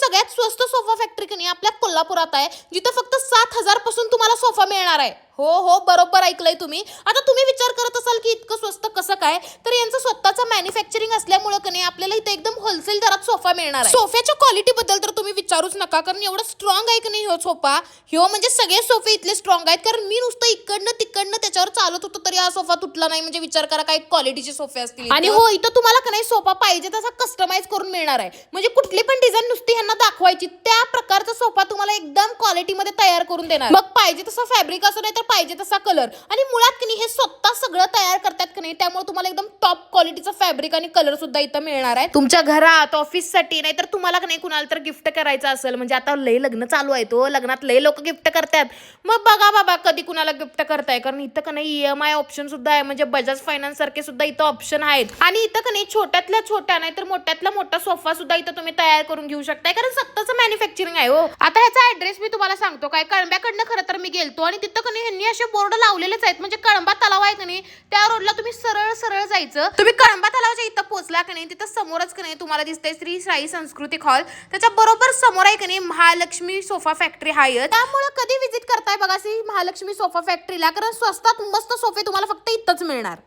सगळ्यात स्वस्त sofa factory की नाही आपल्या कोल्हापुरात आहे जिथं फक्त सात हजारपासून तुम्हाला सोफा मिळणार आहे. हो हो बरोबर ऐकलंय तुम्ही. आता तुम्ही विचार करत असाल की इतकं स्वस्त कसं काय? तर यांचं स्वतःचं मॅन्युफॅक्चरिंग असल्यामुळं की नाही आपल्याला इथं एकदम होलसेल दरात सोफा मिळणार आहे. सोफ्याच्या क्वालिटी बद्दल तर तुम्ही विचारूच नका कारण एवढं स्ट्रॉंग आहे की नाही ह्यो सोफा? ह्यो म्हणजे सगळे सोफे इथले स्ट्रॉंग आहेत कारण मी नुसतं इकडनं तिकडनं त्याच्यावर चालत होतो तरी हा सोफा तुटला नाही. म्हणजे विचार करा काय क्वालिटीचे सोफे असतील आणि हो इथं तुम्हाला का नाही सोफा पाहिजे तसा कस्टमाइज करून मिळणार आहे. म्हणजे कुठली पण डिझाईन नुसती ह्यांना दाखवायची त्या प्रकारचा सोफा तुम्हाला एकदम क्वालिटीमध्ये तयार करून देणार मग पाहिजे तसा फॅब्रिक असो नाही तर पाहिजे तसा कलर आणि मुळात की नाही हे स्वतः सगळं तयार करतात की नाही त्यामुळे तुम्हाला एकदम टॉप क्वालिटीचं फॅब्रिक आणि कलर सुद्धा इथं मिळणार आहे तुमच्या घरात ऑफिससाठी नाही तर तुम्हाला नाही कुणाला तर गिफ्ट करायचं असेल म्हणजे आता लय लग्न चालू आहे तो हो, लग्नात लय लोक गिफ्ट करतात. मग बघा बाबा कधी कुणाला गिफ्ट करताय? कारण इथं का नाही ईएमआय ऑप्शन सुद्धा आहे म्हणजे बजाज फायनान्स सारखे सुद्धा इथं ऑप्शन आहेत. आणि इथं का नाही छोट्यातल्या छोट्या नाही तर मोठ्यातला मोठा सोफा सुद्धा इथं तुम्ही तयार करून घेऊ शकताय कारण सत्ताचं मॅन्युफॅक्चरिंग आहे हो. आता ह्याचा ऍड्रेस मी तुम्हाला सांगतो काय? कळंब्याकडनं खरं मी गेलतो आणि तिथं का नाही ह्यांनी असे बोर्ड लावलेलेच आहेत. म्हणजे कळंबा तलाव आहे का नाही त्या रोडला तुम्ही सरळ सरळ जायचं. तुम्ही कळंबा तलावाच्या इथं पोहोचला का नाही तिथं समोरच का नाही तुम्हाला दिसतंय श्री साई सांस्कृतिक हॉल. त्याच्या बरोबर समोर आहे का नाही महालक्ष्मी सोफा फॅक्टरी हाय त्यामुळे कधी विजिट करताय बघा श्री महालक्ष्मी सोफा फॅक्टरीला कारण स्वस्तात मस्त सोफे तुम्हाला फक्त इथंच मिळणार.